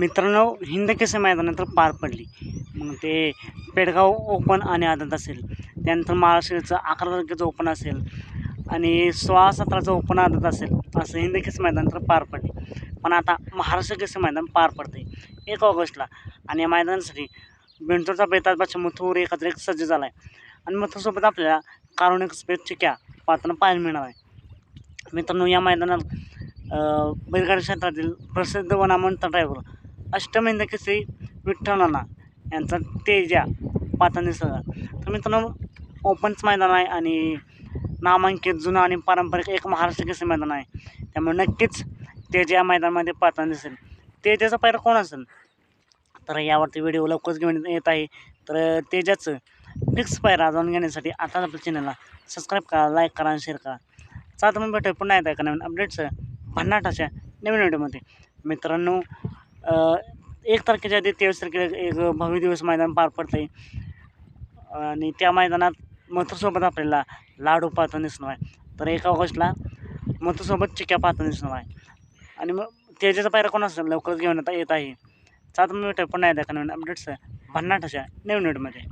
मित्रांनो हिंद केसरी मैदानानंतर पार पडली. मग ते पेडगाव ओपन आणि आदत असेल. त्यानंतर महाराष्ट्राचं अकरा तारखेचं ओपन असेल आणि सोळा सतराचं ओपन आदत असेल असं हिंद केसरी मैदानानंतर पार पडली. पण आता महाराष्ट्र केसरी मैदान पार पडते एक ऑगस्टला आणि या मैदानासाठी बेंटोरचा बेताजबाच्या बादशाह मथुर एकत्र एक सज्ज झाला आहे आणि मथुरसोबत आपल्याला कारुण एक्सप्रेस चिक्या पाहताना पाहायला मिळणार आहे. मित्रांनो या मैदानात बैलगाडी क्षेत्रातील प्रसिद्ध वनामंत ड्रायव्हर अष्टमेंद केसरी विठ्ठल नाना यांचा तेजा पातांनी दिसत तर मित्रांनो ओपनच मैदान आहे आणि नामांकित जुनं आणि पारंपरिक एक महाराष्ट्र केसरी मैदान आहे? त्यामुळे नक्कीच तेजा या मैदानामध्ये पाहताना दिसेल. तेजाचा पैरा कोण असेल? तर यावरती व्हिडिओ लवकरच घेऊन येत आहे. तर तेजाचं फिक्स पायरा जाणून घेण्यासाठी आताच आपल्या चॅनलला सबस्क्राईब करा लाईक करा आणि शेअर करा. चालतं मग भेटूया पुन्हा येत आहे का नवीन अपडेट्स भन्नाट अशा नवीन व्हिडिओमध्ये मित्रांनो एक तारखेच्या आधी तेवीस तारखेला एक भव्य दिवस मैदान पार पडतं आहे आणि त्या मैदानात मथुरसोबत आपल्याला लाडू पाहताना दिसणार आहे. तर एक ऑगस्टला मथुरसोबत चिक्या पाहताना दिसणार आहे. आणि मग तेजाचा पायरा कोण असेल? लवकरच घेऊन येत आहे. चालतं मग भेटूया पुन्हा नाही आहे का नवीन अपडेट्स भन्नाट अशा नवीन व्हिडिओमध्ये